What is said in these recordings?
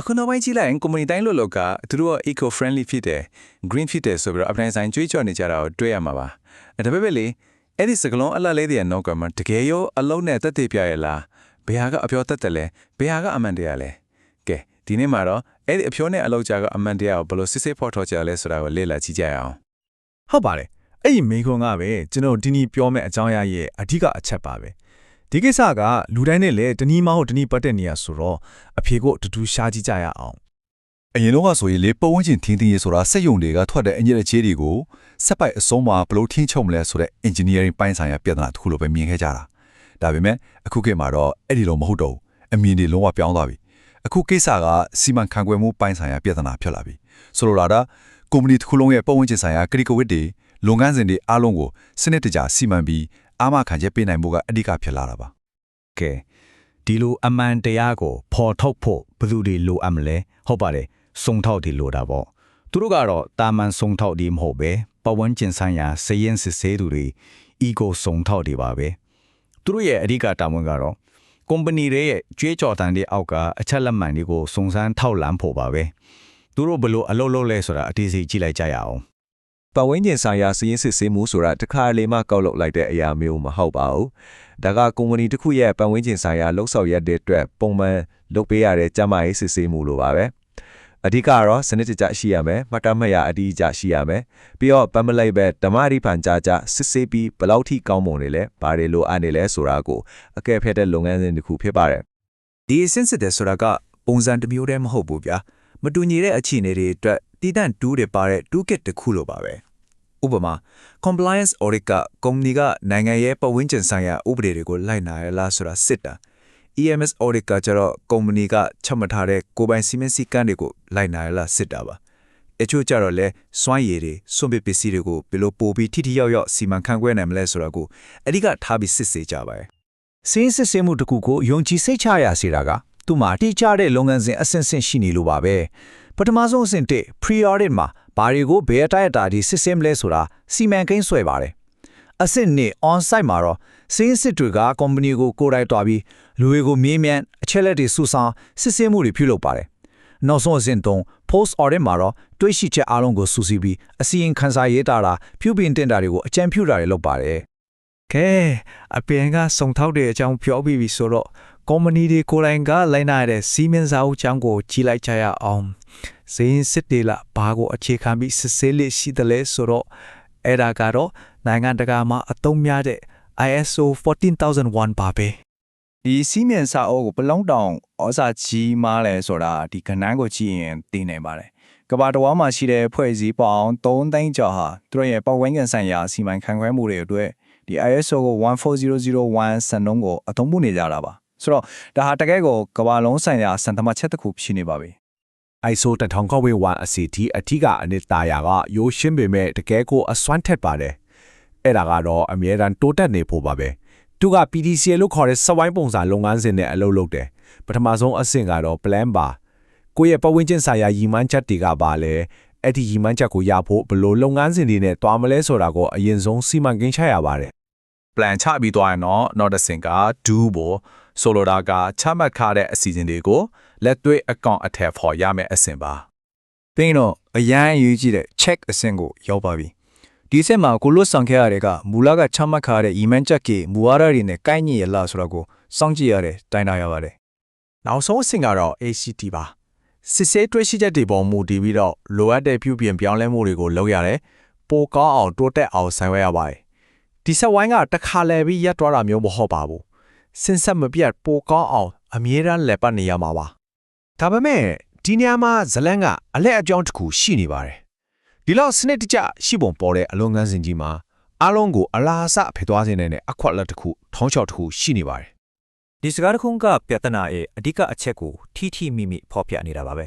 အခုနောက်ပိုင်းကြည့်လိုက်ရင် community တိုင်းလို့လောက်ကသူတို့က eco friendly ဖြစ်တယ် green ဖြစ်တယ်ဆိုပြီးတော့အပြန်ဆိုင်ကြွေးကြော်နေကြတာကိုတွေ့ရမှာပါအဲဒါပေမဲ့လေအဲ့ဒီစကလုံးအလတ်လေးတွေနောက်ကမှတကယ်ရောအလုံးနဲ့တက်တည်ပြရလားဘယ်ဟာကအပြောတက်တယ်လဲဘယ်ဟာကအမှန်တရားလဲကဲဒီနေ့မှာတော့အဲ့ဒီအပြောနဲ့အလောက်ကြကအမှန်တရားကိုဘယ်လိုစစ်စစ်ဖော်ထုတ်ကြလဲဆိုတာကိုလေ့လာကြည့်ကြရအောင်ဟုတ်ပါတယ်အဲ့ဒီမိခွန်းကပဲကျွန်တော်ဒီနေ့ပြောမယ့်အကြောင်းအရာရဲ့အဓိကအချက်ပါပဲ ဒီကိစ္စကလူတိုင်းနဲ့လည်းတနည်းမဟုတ်တနည်းပတ်တဲ့နေရာဆိုတော့အဖြေကိုအတူတူရှားကြည့်ကြရအောင်အရင်တော့ကဆိုရင်လေပတ်ဝန်းကျင်ထင်းထင်းရေးဆိုတာစက်ယုံတွေကထွက်တဲ့အင်ဂျင်ချေးတွေကိုစက်ပိုက်အစုံးမှာဘယ်လိုထင်းချုံမလဲဆိုတဲ့ engineering ပိုင်းဆိုင်ရာပြဿနာတစ်ခုလိုပဲမြင်ခဲ့ကြတာဒါပေမဲ့အခုခေတ်မှာတော့အဲ့ဒီလိုမဟုတ်တော့ဘူးအမြင်တွေလုံးဝပြောင်းသွားပြီအခုကိစ္စကစီမံခန့်ခွဲမှုပိုင်းဆိုင်ရာပြဿနာဖြစ်လာပြီဆိုလိုတာကကုမ္ပဏီတစ်ခုလုံးရဲ့ပတ်ဝန်းကျင်ဆိုင်ရာကတိကဝတ်တွေလုပ်ငန်းစဉ်တွေအားလုံးကိုစနစ်တကျစီမံပြီး အာမခံချက်ပေးနိုင်မှုကအဓိကဖြစ်လာတာပါကဲဒီလိုအမှန်တရားကိုဖော်ထုတ်ဖို့ဘယ်သူတွေလိုအပ်မလဲဟုတ်ပါတယ်စုံထောက်တွေလိုတာပေါ့သူတို့ကတော့တာမန်စုံထောက်ဒီမဟုတ်ပဲပဝန်းကျင်ဆိုင်ရာစည်ရင်စစ်ဆေးသူတွေ ego စုံထောက်တွေပါပဲသူတို့ရဲ့အဓိကတာဝန်ကတော့ကုမ္ပဏီတွေရဲ့ကြွေးကြော်တန်တွေအောက်ကအချက်လက်မှန်တွေကိုစုံစမ်းထောက်လမ်းဖို့ပါပဲသူတို့ဘယ်လိုအလုပ်လုပ်လဲဆိုတာအသေးစိတ်ကြည့်လိုက်ကြရအောင် ပတ်ဝန်းကျင်ဆိုင်ရာစည်ရင်းစစ်ဆေးမှုဆိုတာတစ်ခါလေမှကောက်လုပ်လိုက်တဲ့အရာမျိုးမဟုတ်ပါဘူး။ဒါကကုမ္ပဏီတစ်ခုရဲ့ပတ်ဝန်းကျင်ဆိုင်ရာလှုပ်ဆောင်ရက်တွေအတွက်ပုံမှန်လုပ်ပေးရတဲ့ကျန်းမာရေးစစ်ဆေးမှုလိုပါပဲ။အဓိကကတော့စနစ်တကျရှိရမယ်။မှတ်တမ်းမှတ်ရအတိအကျရှိရမယ်။ပြီးတော့ပမလိုက်ပဲဓမ္မရိပန်ကြကြစစ်ဆေးပြီးဘယ်လောက်ထိကောင်းမွန်နေလဲ။ဘာတွေလိုအပ်နေလဲဆိုတာကိုအကဲဖက်တဲ့လုပ်ငန်းစဉ်တစ်ခုဖြစ်ပါတယ်ဒီအစင်းစစ်တဲ့ဆိုတာကပုံစံတစ်မျိုးတည်းမဟုတ်ဘူးဗျာ မတူညီတဲ့အခြေအနေတွေအတွက်တည်တံ့တူးတွေပါတဲ့ toolkit တစ်ခုလိုပါပဲဥပမာ compliance audit ကကုမ္ပဏီကနိုင်ငံရဲ့ပတ်ဝန်းကျင်ဆိုင်ရာဥပဒေတွေကိုလိုက်နာရလားဆိုတာစစ်တာ EMS audit ကကျတော့ကုမ္ပဏီကချမှတ်ထားတဲ့ကိုယ်ပိုင်စီမံစည်းကမ်းတွေကိုလိုက်နာရလားစစ်တာပါအချို့ကျတော့လဲစွမ်းရည်တွေစွန့်ပစ်ပစ္စည်းတွေကိုဘယ်လိုပို့ပြီးထိထိရောက်ရောက်စီမံခန့်ခွဲနိုင်မလဲဆိုတာကိုအဓိကထားပြီးစစ်ဆေးကြပါတယ်စင်းစစ်ဆေးမှုတစ်ခုကိုယုံကြည်စိတ်ချရစေတာက သူ့မှာတိကျတဲ့လုပ်ငန်းစဉ်အဆင့်ဆင့်ရှိနေလို့ပါပဲပထမဆုံးအဆင့်တစ် pre-audit မှာဘာတွေကိုဘယ်အတိုင်းအတာဒီစစ်ဆေးမလဲဆိုတာစီမံကိန်းဆွဲပါတယ်အဆင့်နှစ် on-site မှာတော့စင်းစစ်တွေကကုမ္ပဏီကိုကိုယ်တိုင်တွားပြီးလူတွေကိုမြင်းမြန်အချက်လက်တွေစုဆောင်စစ်ဆေးမှုတွေပြုလုပ်ပါတယ်နောက်ဆုံးအဆင့်သုံး post audit မှာတော့တွေးရှိချက်အားလုံးကိုစုစည်းပြီးအစီရင်ခံစာရေးတာတာပြုပြင်တင်တာတွေကိုအကြံပြုတာတွေလုပ်ပါတယ်ကဲအပြင်ကစုံထောက်တဲ့အကြောင်းပြောပြီးပြီဆိုတော့ ကုမ္ပဏီတွေကိုယ်တိုင်ကလိုက်နာရတဲ့စီမင်းစာအုပ်ကြောင်းကိုကြီးလိုက်ကြရအောင်ဇင်းစစ်တေလာဘာကိုအခြေခံပြီးစစ်ဆေးလေးရှိတယ်လဲဆိုတော့အဲ့ဒါကတော့နိုင်ငံတကာမှာအသုံးများတဲ့ ISO 14001ပါပဲဒီစီးမြန်စာအုပ်ကိုဘယ်လုံးတောင်ဩစာကြီးမားလဲဆိုတာဒီကဏ္ဍကိုကြည့်ရင်သိနိုင်ပါတယ်ကမ္ဘာတော်မှာရှိတဲ့ဖွဲ့စည်းပေါင်း3သိန်းကျော်ဟာသူတို့ရဲ့ပတ်ဝန်းကျင်ဆိုင်ရာစီမံခန့်ခွဲမှုတွေအတွက်ဒီ ISO ကို14001စံနှုန်းကိုအသုံးပြုနေကြတာပါ ဆိုတော့ဒါဟာတကယ်ကိုကမ္ဘာလုံးဆိုင်ရာစံသတ်မှတ်ချက်တစ်ခုဖြစ်နေပါပြီ ISO တထောင်ကောက်ဝေးဝါအစီတီအထီးကအနှစ်သာရကရိုးရှင်းပေမဲ့တကယ်ကိုအစွမ်းထက်ပါတယ်အဲ့ဒါကတော့အမြဲတမ်းတိုးတက်နေဖို့ပါပဲသူက PDCA လို့ခေါ်တဲ့စဝိုင်းပုံစံလုပ်ငန်းစဉ်နဲ့အလုပ်လုပ်တယ်ပထမဆုံးအဆင့်ကတော့ plan ပါကိုယ့်ရဲ့ပတ်ဝန်းကျင်ဆိုင်ရာရည်မှန်းချက်တွေကပါလဲအဲ့ဒီရည်မှန်းချက်ကိုရဖို့ဘယ်လိုလုပ်ငန်းစဉ်တွေနဲ့တွားမလဲဆိုတာကိုအရင်ဆုံးစီမံကိန်းချရပါတယ် plan ချပြီးသွားရင်တော့နောက်တစ်ဆင့်က do ဘောဆိုလိုတာကချမှတ်ထားတဲ့အစီအစဉ်တွေကိုလက်တွေ့အကောင့်အထက်ဖော်ရမယ့်အဆင့်ပါပြီးတော့အရန်အရေးကြီးတဲ့ check အဆင့်ကိုရောက်ပါပြီဒီအဆင့်မှာကိုလွတ်ဆောင်ခဲ့ရတဲ့ကမူလကချမှတ်ထားတဲ့ email ချက်ကမူဝါဒတွေနဲ့ကိုက်ညီရလားဆိုတော့ကိုစောင့်ကြည့်ရတဲ့တိုင်တာရပါတယ်နောက်ဆုံးအဆင့်ကတော့ ACT ပါစစ်ဆေးတွေ့ရှိချက်တွေပေါ်မူတည်ပြီးတော့လိုအပ်တဲ့ပြုပြင်ပြောင်းလဲမှုတွေကိုလုပ်ရတယ်ပိုကောင်းအောင်တိုးတက်အောင်ဆောင်ရွက်ရပါတယ်ဒီဆက်ဝိုင်းကတစ်ခါလဲပြီးရပ်သွားတာမျိုးမဟုတ်ပါဘူး စင်ဆက်မပြတ်ပိုကောင်းအောင်အမြဲတမ်းလက်ပတ်နေရမှာပါဒါပေမဲ့ဒီနေရာမှာဇလန်းကအလက်အကြောင်းတစ်ခုရှိနေပါတယ်ဒီလောက်စနစ်တကျရှိပုံပေါ်တဲ့အလုံးငန်းစဉ်ကြီးမှာအားလုံးကိုအလားအစဖြစ်သွားစေနိုင်တဲ့အခွက်လက်တစ်ခုထောင်းချောက်တစ်ခုရှိနေပါတယ်ဒီစကားတစ်ခုကပြဿနာရဲ့အဓိကအချက်ကိုထိထိမိမိဖော်ပြနေတာပါပဲ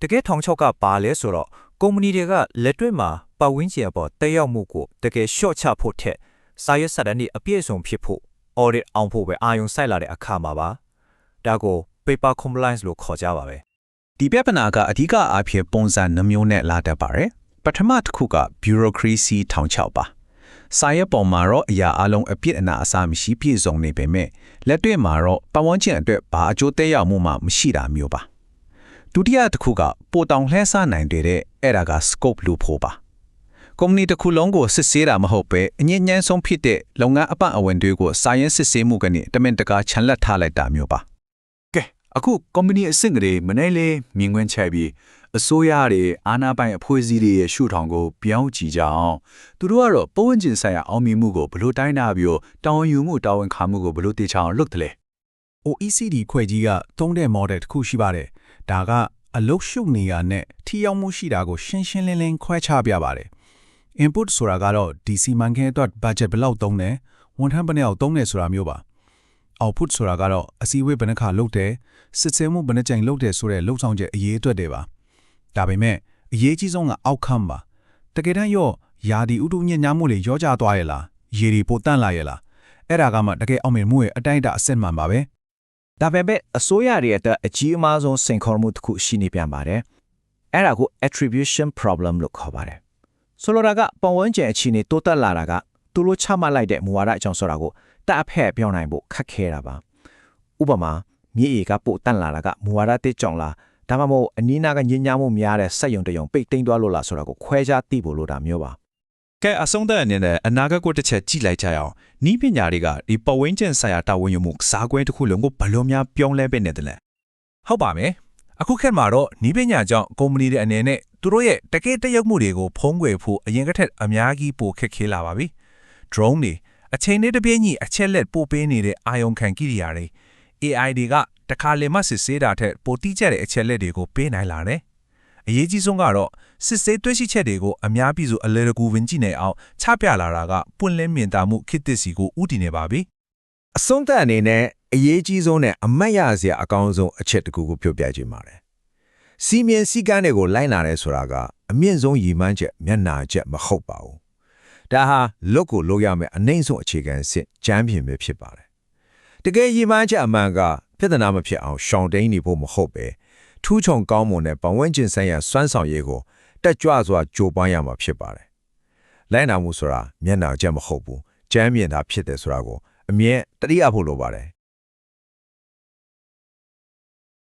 တကယ်ထောင်ချောက်ကပါလဲဆိုတော့ကုမ္ပဏီတွေကလက်တွေ့မှာပတ်ဝန်းကျင်အပေါ်တက်ရောက်မှုကိုတကယ်ရှော့ချဖို့ထက်စာရွက်စာတမ်းတွေအပြည့်အစုံဖြစ်ဖို့ audit အောင်ဖို့ပဲအာရုံစိုက်လာတဲ့အခါမှာပါဒါကို paper compliance လို့ခေါ်ကြပါပဲဒီပြဿနာကအဓိကအားဖြင့်ပုံစံနှမျိုးနဲ့လာတတ်ပါတယ်ပထမတစ်ခုက bureaucracy ထောင်ချောက်ပါစာရေးပေါ်မှာတော့အရာအလုံးအပြစ်အနာအစားမရှိပြည့်စုံနေပေမဲ့လက်တွေ့မှာတော့ပတ်ဝန်းကျင်အတွက်ဘာအကျိုးသက်ရောက်မှုမှမရှိတာမျိုးပါဒုတိယတစ်ခုကပိုတောင်လှဲဆနိုင်တဲ့အဲ့ဒါက scope လို့ဖို့ပါ ကုမ္ပဏီတစ်ခုလုံးကိုစစ်ဆေးတာမဟုတ်ပဲအငြင်းညမ်းဆုံးဖြစ်တဲ့လုပ်ငန်းအပအဝင်တွေကိုစာရင်းစစ်ဆေးမှုကနေတမင်တကာချန်လက်ထားလိုက်တာမျိုးပါကဲအခု company အဆင့်ကလေးမနိုင်လေမြင်ကွင်းချက်ပြီးအစိုးရတွေအာဏာပိုင်အဖွဲ့အစည်းတွေရဲ့ရှုထောင်ကိုပြောင်းကြည့်ကြအောင်သူတို့ကတော့ပတ်ဝန်းကျင်ဆိုင်ရာအောင်မြင်မှုကိုဘလို့တိုင်းတာပြီးတော့တာဝန်ယူမှုတာဝန်ခံမှုကိုဘလို့တေချာအောင်လုပ်တယ်လဲ OECD ဖွဲ့ကြီးကသုံးတဲ့ model တစ်ခုရှိပါတယ်။ဒါကအလုတ်ရှုပ်နေရနဲ့ထိရောက်မှုရှိတာကိုရှင်းရှင်းလင်းလင်းခွဲခြားပြပါတယ်။ input ဆိုတာကတော့ DC မန်ခဲအတွက် budget ဘယ်လောက်သုံးတယ်၊ဝန်ထမ်းဘယ်နှစ်ယောက်သုံးတယ်ဆိုတာမျိုးပါ။ output ဆိုတာကတော့အစည်းအဝေးဘယ်နှခါလုပ်တယ်၊စစ်ဆေးမှုဘယ်နှကြိမ်လုပ်တယ်ဆိုတဲ့လုံဆောင်ချက်အရေးအတွက်တွေပါ။ဒါပေမဲ့အရေးကြီးဆုံးက outcome ပါ။တကယ်တမ်းရောယာဒီဥတုညဉ့်ညမ်းမှုတွေရောကြသွားရဲ့လား။ရေတွေပိုတန့်လာရဲ့လား။အဲ့ဒါကမှတကယ်အောင်မြင်မှုရဲ့အတိုင်းအတာအစစ်မှန်ပါပဲ။ဒါပေမဲ့အစိုးရတွေအတွက်အကြီးအမားဆုံးစိန်ခေါ်မှုတစ်ခုရှိနေပြန်ပါတယ်။အဲ့ဒါကို attribution problem လို့ခေါ်ပါတယ်။ ဆိုလိုတာကပတ်ဝန်းကျင်အခြေအနေတိုးတက်လာတာကသူတို့ချမှတ်လိုက်တဲ့မူဝါဒအကြောင်းဆိုတာကိုတပ်အဖက်ပြောနိုင်ဖို့ခက်ခဲတာပါ။ဥပမာမြေအေကပို့တန့်လာတာကမူဝါဒတစ်ကြောင့်လားဒါမှမဟုတ်အနီးနားကညဉ့်ညမ်းမှုများတဲ့စက်ယုံတယုံပိတ်သိမ်းသွားလို့လားဆိုတာကိုခွဲခြားသိဖို့လိုတာမျိုးပါကဲအဆုံးသတ်အနေနဲ့အနာဂတ်ကိုတစ်ချက်ကြည့်လိုက်ကြရအောင်နီးပညာတွေကဒီပဝင်းကျင်ဆိုင်ရာတာဝန်ယူမှုစာကွဲတစ်ခုလုံးကိုဘယ်လိုများပြောင်းလဲပေးနေတယ်လဲဟုတ်ပါမယ် အခုခေတ်မှာတော့နီးပညာကြောင့်ကုမ္ပဏီတွေအနေနဲ့သူတို့ရဲ့တကယ်တရုပ်မှုတွေကိုဖုံးကွယ်ဖို့အရင်ကထက်အများကြီးပိုခက်ခဲလာပါပြီ drone တွေအချိန်နဲ့တပြေးညီအချက်လက်ပို့ပေးနေတဲ့အာယုံခံကိရိယာတွေ AI တွေကတခါလေမှစစ်ဆေးတာထက်ပိုတိကျတဲ့အချက်လက်တွေကိုပေးနိုင်လာတယ်အရေးကြီးဆုံးကတော့စစ်ဆေးတွေ့ရှိချက်တွေကိုအများပြည်သူအလဲတကူဝင်ကြည့်နေအောင်ချပြလာတာကပွင့်လင်းမြင်သာမှုခေတ်သစ်စီကိုဥတည်နေပါပြီ အဆုံးသတ်အနေနဲ့အရေးကြီးဆုံးနဲ့အမတ်ရစရာအကောင်းဆုံးအချက်တစ်ခုကိုပြောပြခြင်းပါတယ်။စီမင်းစည်းကမ်းတွေကိုလိုက်နာရဲဆိုတာကအမြင့်ဆုံးရည်မှန်းချက်မျက်နာချက်မဟုတ်ပါဘူး။ဒါဟာလုတ်ကိုလုတ်ရမယ်အနှိမ့်ဆုံးအခြေခံစစ်ကြမ်းပြင်ပဲဖြစ်ပါတယ်။တကယ်ရည်မှန်းချက်အမှန်ကပြဿနာမဖြစ်အောင်ရှောင်တိန်နေဖို့မဟုတ်ပဲထူးချွန်ကောင်းမွန်တဲ့ပတ်ဝန်းကျင်ဆိုင်ရာစွမ်းဆောင်ရည်ကိုတက်ကြွစွာကြိုးပမ်းရမှာဖြစ်ပါတယ်။လိုက်နာမှုဆိုတာမျက်နာချက်မဟုတ်ဘူး။ကြမ်းပြင်တာဖြစ်တယ်ဆိုတာကို အမြဲတတိယဖို့လိုပါတယ်